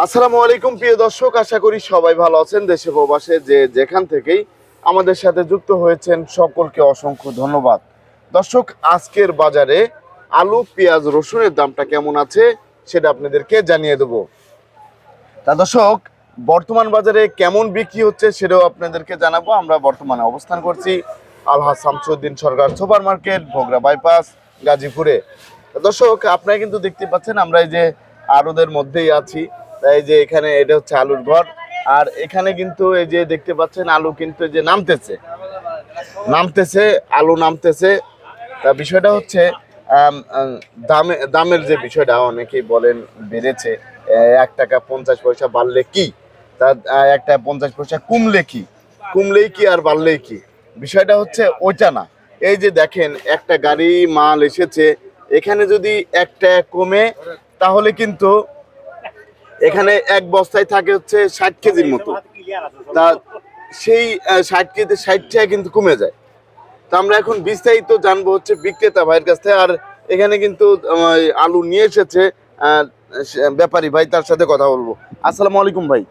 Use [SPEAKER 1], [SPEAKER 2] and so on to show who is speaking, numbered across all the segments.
[SPEAKER 1] আসসালামু আলাইকুম, প্রিয় দর্শক, আশা করি সবাই ভালো আছেন দেশে প্রবাসে। যে যেখান থেকেই আমাদের সাথে যুক্ত হয়েছেন, সকলকে অসংখ্য ধন্যবাদ। দর্শক, আজকের বাজারে আলু, পেঁয়াজ, রসুনের দামটা কেমন আছে, সেটা আপনাদেরকে জানিয়ে দেব। তা দর্শক, বর্তমান বাজারে কেমন বিক্রি হচ্ছে, সেটাও আপনাদেরকে জানাব। আমরা বর্তমানে অবস্থান করছি Alha Shamsuddin Sarkar super market Bhogra bypass, গাজীপুরে। দর্শক, আপনারা কিন্তু দেখতে পাচ্ছেন, আমরা এই যে আরোদের মধ্যেই আছি। এই যে এখানে এটা হচ্ছে আলুর ঘর। আর এখানে কিন্তু এই যে দেখতে পাচ্ছেন, আলু কিন্তু যে নামতেছে। নামতেছে, আলু নামতেছে। তা বিষয়টা হচ্ছে দামে, দামের যে বিষয়টা, অনেকেই বলেন বেড়েছে এক টাকা পঞ্চাশ পয়সা বাড়লে কি? তা একটা পঞ্চাশ পয়সা কমলে কি? কমলেই কি আর বাড়লেই কি? বিষয়টা হচ্ছে ওইটা না। এই যে দেখেন, একটা গাড়ি মাল এসেছে। এখানে যদি একটা কমে, তাহলে কিন্তু এখানে এক বস্তায় থাকে হচ্ছে ষাট কেজির মতো। তা সেই ষাট কেজি ষাট টাকা কিন্তু কমে যায়। তো আমরা এখন বিস্তারিত জানব হচ্ছে বিক্রেতা ভাইয়ের কাছ থেকে। আর এখানে কিন্তু আলু নিয়ে এসেছে ব্যাপারী ভাই তার সাথে কথা বলব। আসসালামু আলাইকুম ভাই।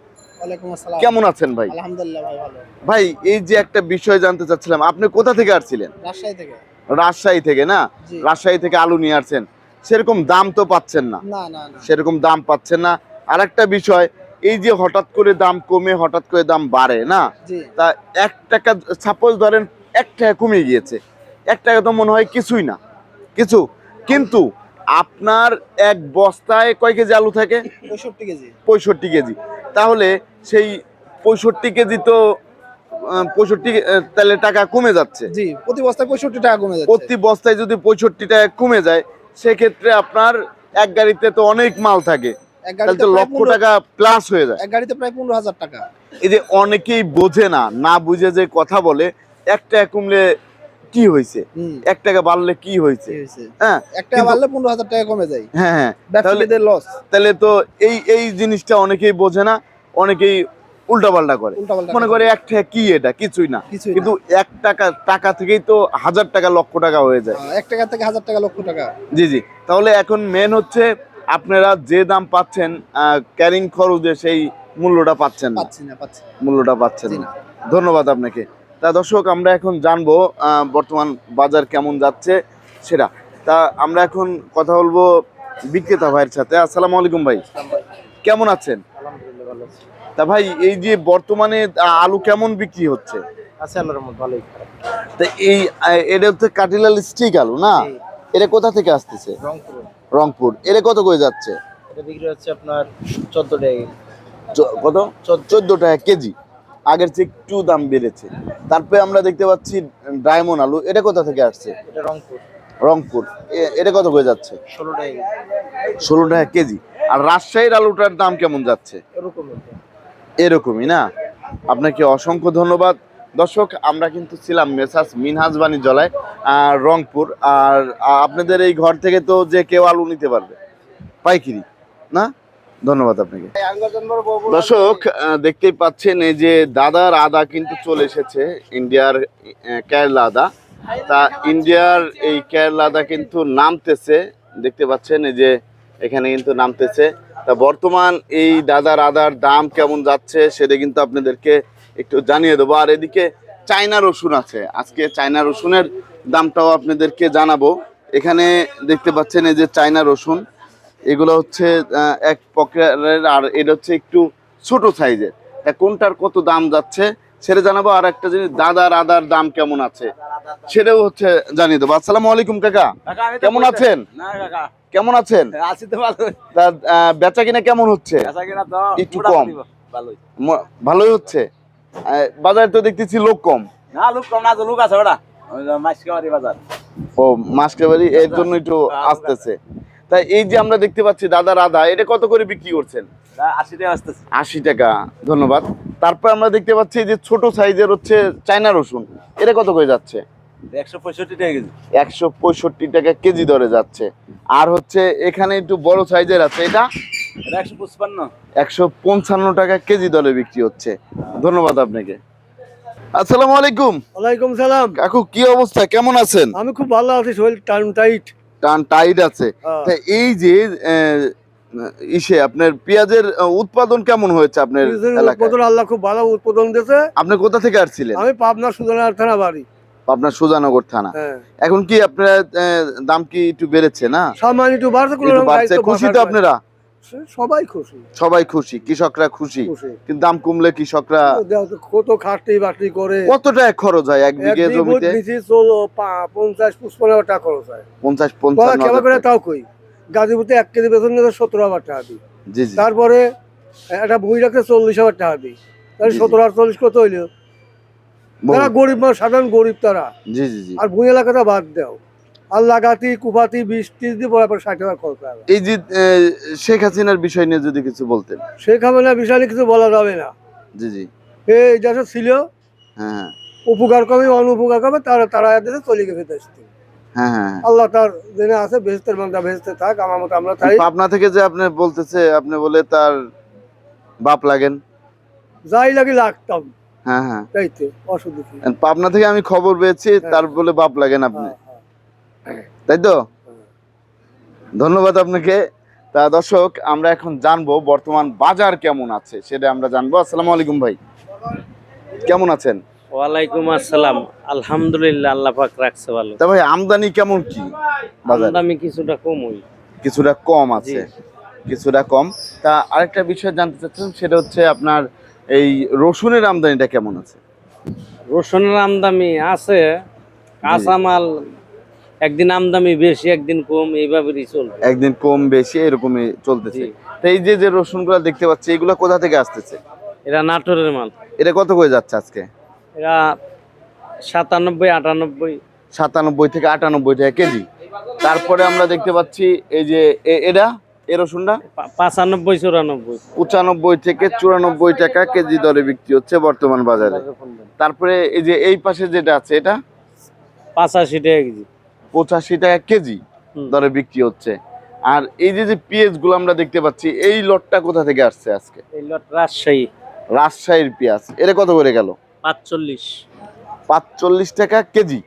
[SPEAKER 1] কেমন আছেন ভাই?
[SPEAKER 2] আলহামদুলিল্লাহ ভাই ভালো।
[SPEAKER 1] ভাই এই যে একটা বিষয় জানতে চাচ্ছিলাম আপনি কোথা থেকে আসছিলেন?
[SPEAKER 2] রাজশাহী থেকে।
[SPEAKER 1] রাজশাহী থেকে না? রাজশাহী থেকে আলু নিয়ে আসছেন। সেরকম দাম তো পাচ্ছেন না। সেরকম দাম পাচ্ছেন না। আর একটা বিষয় এই যে হঠাৎ করে দাম কমে হঠাৎ করে দাম বাড়ে না? তা এক টাকা সাপোজ ধরেন এক টাকা কমে গিয়েছে এক টাকা তো মনে হয় কিছুই না কিছু। কিন্তু আপনার এক বস্তায় কয় কেজি আলু থাকে?
[SPEAKER 2] পঁয়ষট্টি কেজি।
[SPEAKER 1] পঁয়ষট্টি কেজি। তাহলে সেই পঁয়ষট্টি কেজি তো পঁয়ষট্টি তাহলে টাকা কমে যাচ্ছে।
[SPEAKER 2] জি প্রতি বস্তায় পঁয়ষট্টি টাকা কমে যাচ্ছে।
[SPEAKER 1] প্রতি বস্তায় যদি পঁয়ষট্টি টাকা কমে যায় সেক্ষেত্রে আপনার এক গাড়িতে তো অনেক মাল থাকে। তাহলে লক্ষ টাকা প্লাস হয়ে যায়।
[SPEAKER 2] এক গাড়িতে প্রায় পনেরো হাজার টাকা।
[SPEAKER 1] এই যে অনেকেই বোঝে না না বুঝে যে কথা বলে এক টাকা কমলে কি হয়েছে? এক টাকা বাড়লে কি হয়েছে? হ্যাঁ
[SPEAKER 2] এক টাকা বাড়লে পনেরো হাজার টাকা কমে যায়।
[SPEAKER 1] হ্যাঁ হ্যাঁ।
[SPEAKER 2] ব্যবসায়ীদের লস
[SPEAKER 1] তাহলে তো এই এই জিনিসটা অনেকেই বোঝে না অনেকেই উল্টাপাল্টা করে। মনে করে। এক টাকা কি এটা? কিছুই না। কিন্তু এক টাকা টাকা থেকেই তো হাজার টাকা লক্ষ টাকা হয়ে যায়।
[SPEAKER 2] এক টাকা থেকে হাজার টাকা লক্ষ টাকা।
[SPEAKER 1] জি জি। তাহলে এখন মেন হচ্ছে আপনারা যে দাম পাচ্ছেন ক্যারিং খরচে সেই মূল্যটা পাচ্ছেন না। মূল্যটা পাচ্ছেন না। ধন্যবাদ আপনাকে। তা দর্শক আমরা এখন জানব বর্তমান বাজার কেমন যাচ্ছে সেটা। তা আমরা এখন কথা বলব বিক্রেতা ভাইয়ের সাথে। আসসালামু আলাইকুম ভাই। কেমন আছেন? তা ভাই এই যে বর্তমানে আলু কেমন বিক্রি হচ্ছে? তা এই এটা হচ্ছে কাটিলাল স্টিক আলু না? এটা কোথা থেকে আসতেছে?
[SPEAKER 2] রংপুর।
[SPEAKER 1] রংপুর। এটা কত করে যাচ্ছে?
[SPEAKER 2] এটা বিক্রি হচ্ছে আপনার চোদ্দ টাকা
[SPEAKER 1] কত? চোদ্দ। টাকা কেজি। আগের চেয়ে একটু দাম বেড়েছে। তারপরে আমরা দেখতে পাচ্ছি ডায়মন্ড আলু। এটা কোথা থেকে আসছে?
[SPEAKER 2] এটা রংপুর।
[SPEAKER 1] রংপুর। এটা কত করে যাচ্ছে?
[SPEAKER 2] ষোলো টাকা
[SPEAKER 1] ষোলো টাকা কেজি। আর রাজশাহীর আলুটার দাম কেমন যাচ্ছে?
[SPEAKER 2] এরকম
[SPEAKER 1] এরকমই না? আপনাকে অসংখ্য ধন্যবাদ। দর্শক, আমরা কিন্তু ছিলাম মেসাস মিনহাজ আর রংপুর। আর আপনাদের এই ঘর থেকে তো যে কেউ আলু নিতে পারবে, পাইকিরি, না? ধন্যবাদ আপনাকে। দর্শক দেখতেই পাচ্ছেন এই যে দাদার আদা কিন্তু চলে এসেছে, ইন্ডিয়ার কেরলা আদা। তা ইন্ডিয়ার এই কেরলা আদা কিন্তু নামতেছে, দেখতে পাচ্ছেন এই যে এখানে কিন্তু নামতেছে। তা বর্তমান এই দাদার আদার দাম কেমন যাচ্ছে, সেটা কিন্তু আপনাদেরকে একটু জানিয়ে দেবো। আর এদিকে চায়না রসুন আছে। আজকে চায়না রসুনের দামটাও আপনাদেরকে জানাব। এখানে দেখতে পাচ্ছেন এই যে চায়না রসুন। এগুলো হচ্ছে এক প্রকারের আর এটা হচ্ছে একটু ছোট সাইজের। তা কোনটার কত দাম যাচ্ছে সেটা জানাব। আর একটা জিনিস দাদার আদার দাম কেমন আছে সেটাও হচ্ছে জানিয়ে দেবো। আসসালামু আলাইকুম কাকা। কেমন আছেন? কেমন আছেন?
[SPEAKER 3] আছি তো ভালো।
[SPEAKER 1] তা বেচা কিনা কেমন হচ্ছে? একটু কম।
[SPEAKER 3] ভালোই
[SPEAKER 1] হচ্ছে? বাজারে তো দেখতেছি লোক কম।
[SPEAKER 3] না লোক কম না লোক আছে ওটা মাসকাবাড়ি বাজার।
[SPEAKER 1] ও মাসকাবারি এর জন্য একটু আসতেছে। তাই এই যে আমরা দেখতে পাচ্ছি দাদার আদা এটা কত করে বিক্রি করছেন?
[SPEAKER 3] আশি টাকা আসতেছে।
[SPEAKER 1] আশি টাকা ধন্যবাদ। তারপর আমরা দেখতে পাচ্ছি যে ছোট সাইজের হচ্ছে চায়না রসুন এটা কত করে যাচ্ছে?
[SPEAKER 3] একশো পঁয়ষট্টি টাকা কেজি।
[SPEAKER 1] একশো পঁয়ষট্টি টাকা কেজি দরে যাচ্ছে। আর হচ্ছে এখানে একটু বড় সাইজের আছে এটা?
[SPEAKER 3] এটা একশো পঁচপান্ন।
[SPEAKER 1] একশো পঞ্চান্ন টাকা কেজি দরে বিক্রি হচ্ছে। ধন্যবাদ আপনাকে। আসসালামু আলাইকুম।
[SPEAKER 4] ওয়ালাইকুম সালাম।
[SPEAKER 1] কাকু কি অবস্থা? কেমন আছেন?
[SPEAKER 4] আমি খুব ভালো আছি শরীর টান টাইট।
[SPEAKER 1] টান টাইট আছে। তা এই যে ইসে আপনার পেঁয়াজের উৎপাদন কেমন হয়েছে আপনার
[SPEAKER 4] উৎপাদন আল্লাহ খুব ভালো উৎপাদন দিয়েছে।
[SPEAKER 1] আপনি কোথা থেকে আসছিলেন?
[SPEAKER 4] আমি পাবনা সুজানার থানা বাড়ি।
[SPEAKER 1] পাবনা সুজানগর থানা।
[SPEAKER 4] হ্যাঁ।
[SPEAKER 1] এখন কি আপনার দাম কি একটু বেড়েছে না?
[SPEAKER 4] সামান্য একটু বাড়ছে
[SPEAKER 1] খুশি তো আপনারা?
[SPEAKER 4] সবাই খুশি।
[SPEAKER 1] সবাই খুশি কৃষকরা খুশি। কিন্তু দাম কমলে কৃষকরা
[SPEAKER 4] কত খাটনি বাটনি করে।
[SPEAKER 1] কত টাকা খরচ হয় এক বিঘে জমিতে?
[SPEAKER 4] পঞ্চাশ হাজার টাকা খরচ হয়।
[SPEAKER 1] পঞ্চাশ পঞ্চান্ন
[SPEAKER 4] করে তাও কই? গাজীপুরতে এক কেজি বেতন নিতে সত্তর হাজার টাকা দিই।
[SPEAKER 1] জি জি।
[SPEAKER 4] তারপরে একটা বই চল্লিশ হাজার টাকা দিই। তাহলে। সত্তর আটচল্লিশ কত হইল? তারা গরিব সাধারণ গরিব তারা।
[SPEAKER 1] জি জি জি।
[SPEAKER 4] আর ভুঁই এলাকাটা বাদ দাও। আর লাগাতি কুপাতি বৃষ্টি দিয়ে পরে ষাট খরচ হবে।
[SPEAKER 1] এই যে শেখ হাসিনার বিষয় নিয়ে যদি কিছু বলতেন।
[SPEAKER 4] শেখ হাসিনা বিষয় নিয়ে কিছু বলা যাবে না।
[SPEAKER 1] জি জি।
[SPEAKER 4] এই দেশে ছিল।
[SPEAKER 1] হ্যাঁ হ্যাঁ।
[SPEAKER 4] উপকার কমে অনুপকার কমে তারা তারা দেশে চলে গেছে দেশ থেকে।
[SPEAKER 1] হ্যাঁ হ্যাঁ।
[SPEAKER 4] আল্লাহ তার জেনে আছে বেহেস্তের মধ্যে বেহেস্তে থাক আমার মতো আমরা তাই।
[SPEAKER 1] পাবনা থেকে যে আপনি বলতেছে আপনি বলে তার বাপ লাগেন।
[SPEAKER 4] যাই লাগে লাগতাম
[SPEAKER 1] হ্যাঁ হ্যাঁ।
[SPEAKER 4] তাইতে অসুবিধা
[SPEAKER 1] পাবনা থেকে আমি খবর পেয়েছি তার বলে বাপ লাগেন আপনি। তাই তো ধন্যবাদ আপনাকে। তা দর্শক আমরা এখন জানব বর্তমান বাজার কেমন আছে সেটা আমরা জানব। আসসালামু আলাইকুম ভাই। কেমন আছেন?
[SPEAKER 5] ওয়ালাইকুম আসসালাম। আলহামদুলিল্লাহ আল্লাহ পাক রাখছে ভালো।
[SPEAKER 1] তা ভাই আমদানি কেমন কি বাজার?
[SPEAKER 5] আমদামি কিছুটা কম হই
[SPEAKER 1] কিছুটা কম আছে। কিছুটা কম। তা আরেকটা বিষয় জানতে চাচ্ছিলাম সেটা হচ্ছে আপনার এই রসুনের আমদানিটা কেমন আছে?
[SPEAKER 5] রসুনের আমদানি আছে কাঁচামাল একদিন আমদামি বেশি একদিন কম এইভাবেই চলবে।
[SPEAKER 1] একদিন কম বেশি এরকমই চলতেছে। তো এই যে যে রসুনগুলো দেখতে পাচ্ছি এগুলো কোথা থেকে আসতেছে?
[SPEAKER 5] এরা নাটোরের মাল।
[SPEAKER 1] এটা কত করে যাচ্ছে আজকে?
[SPEAKER 5] এরা সাতানব্বই আটানব্বই।
[SPEAKER 1] সাতানব্বই থেকে আটানব্বই টাকা কেজি। তারপরে আমরা দেখতে পাচ্ছি এই যে এটা? এ রসুনটা?
[SPEAKER 5] পাঁচানব্বই চুরানব্বই।
[SPEAKER 1] পঁচানব্বই থেকে চুরানব্বই টাকা কেজি দরে বিক্রি হচ্ছে বর্তমান বাজারে। তারপরে এই যে এই পাশে যেটা আছে এটা?
[SPEAKER 5] পাঁচাশি টাকা কেজি।
[SPEAKER 1] পঁচাশি টাকা কেজি। দরে বিক্রি হচ্ছে। আর এই যে যে পেঁয়াজগুলো আমরা দেখতে পাচ্ছি এই লটটা কোথা থেকে আসছে আজকে?
[SPEAKER 5] এই লট রাজশাহী।
[SPEAKER 1] রাজশাহীর পেঁয়াজ। এটা কত করে গেল?
[SPEAKER 5] পাঁচচল্লিশ।
[SPEAKER 1] পাঁচচল্লিশ টাকা কেজি।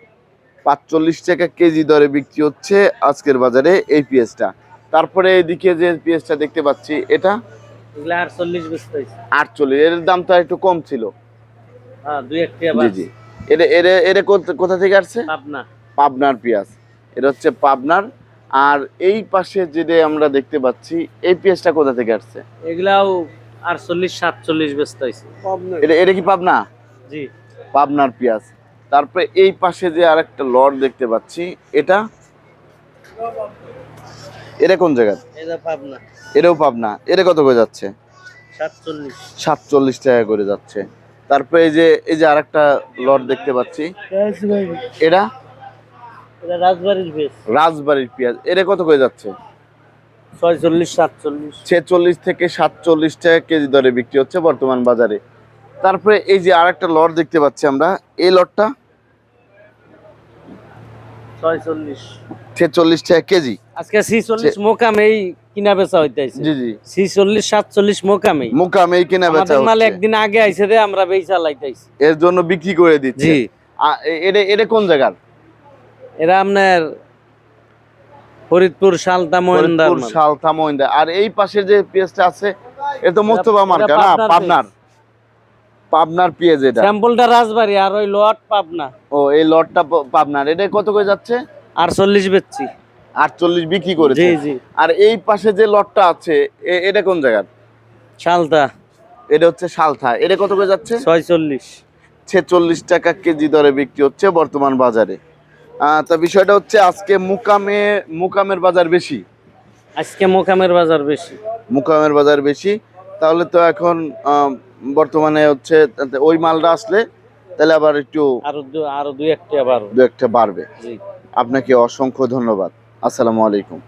[SPEAKER 1] পাঁচচল্লিশ টাকা কেজি দরে বিক্রি হচ্ছে আজকের বাজারে এই পেঁয়াজটা। তারপরে এদিকে যে পেঁয়াজটা দেখতে পাচ্ছি এটা
[SPEAKER 5] আটচল্লিশ
[SPEAKER 1] আটচল্লিশ। এর দামটা একটু কম ছিল।
[SPEAKER 5] হ্যাঁ দুই
[SPEAKER 1] জি জি। এটা কোথা থেকে আসছে?
[SPEAKER 5] পাবনা।
[SPEAKER 1] পাবনার পেঁয়াজ। এটা হচ্ছে পাবনার। আর এই পাশে যেটা আমরা দেখতে পাচ্ছি এই পেঁয়াজটা কোথা থেকে আসছে?
[SPEAKER 5] এগুলাও আটচল্লিশ সাতচল্লিশ বেচতে হয়েছে।
[SPEAKER 1] এটা এটা কি পাবনা?
[SPEAKER 5] জি।
[SPEAKER 1] পাবনার পেঁয়াজ। তারপরে এই পাশে যে আরেকটা লট দেখতে পাচ্ছি এটা? এটা কোন জায়গা?
[SPEAKER 5] এটা পাবনা।
[SPEAKER 1] এটাও পাবনা। এটা কত করে যাচ্ছে?
[SPEAKER 5] সাতচল্লিশ।
[SPEAKER 1] সাতচল্লিশ টাকা করে যাচ্ছে। তারপরে এই যে এই যে আরেকটা লট দেখতে পাচ্ছি। এটা?
[SPEAKER 5] এটা রাজবাড়ির
[SPEAKER 1] পেঁয়াজ। এটা কত করে যাচ্ছে?
[SPEAKER 5] ছয়চল্লিশ সাতচল্লিশ।
[SPEAKER 1] ছেচল্লিশ থেকে সাতচল্লিশ টাকা কেজি দরে বিক্রি হচ্ছে বর্তমান বাজারে। তারপরে এই যে আরেকটা লট দেখতে পাচ্ছি আমরা এই লটটা?
[SPEAKER 5] ছয়চল্লিশ।
[SPEAKER 1] ছেচল্লিশ টাকা কেজি।
[SPEAKER 5] আজকে ছিচল্লিশ মোকামেই কিনা বেচা হইতেছে
[SPEAKER 1] জি জি।
[SPEAKER 5] ছিচল্লিশ সাতচল্লিশ
[SPEAKER 1] মুকাম এই কেনা বেচা
[SPEAKER 5] মাল একদিন আগে আইছে রে আমরা বেচা
[SPEAKER 1] এর জন্য বিক্রি করে দিচ্ছি। এটা কোন জায়গার?
[SPEAKER 5] এরা আপনার ফরিদপুর মহিন্দার
[SPEAKER 1] ফরিদপুর, সালথা মহিন্দা আর এই পাশে যে পেঁয়াজটা আছে এটা তো মোস্তফা মার্কা না
[SPEAKER 5] পাবনার
[SPEAKER 1] পাবনার। পেঁয়াজ এটা।
[SPEAKER 5] স্যাম্পলটা রাজবাড়ি আর ওই লোয়াট পাবনা।
[SPEAKER 1] ও এই লটটা পাবনার। এটা কত করে যাচ্ছে?
[SPEAKER 5] আটচল্লিশ বেচছি।
[SPEAKER 1] আটচল্লিশ বিক্রি করেছে।
[SPEAKER 5] জি
[SPEAKER 1] আর এই পাশে যে লটটা আছে এটা কোন জায়গার
[SPEAKER 5] সালতা।
[SPEAKER 1] এটা হচ্ছে সালথা এটা কত করে যাচ্ছে?
[SPEAKER 5] ছয়চল্লিশ।
[SPEAKER 1] ছেচল্লিশ টাকা কেজি দরে বিক্রি হচ্ছে বর্তমান বাজারে। তা বিষয়টা হচ্ছে আজকে মুকামে মুকামের বাজার বেশি।
[SPEAKER 5] আজকে মুকামের বাজার বেশি।
[SPEAKER 1] মুকামের বাজার বেশি। তাহলে তো এখন বর্তমানে হচ্ছে ওই মালটা আসলে তাহলে আবার একটু
[SPEAKER 5] আরও আরও দুই একটা আবার
[SPEAKER 1] দুই একটা বাড়বে।
[SPEAKER 5] জি।
[SPEAKER 1] আপনাকে অসংখ্য ধন্যবাদ। আসসালামু আলাইকুম।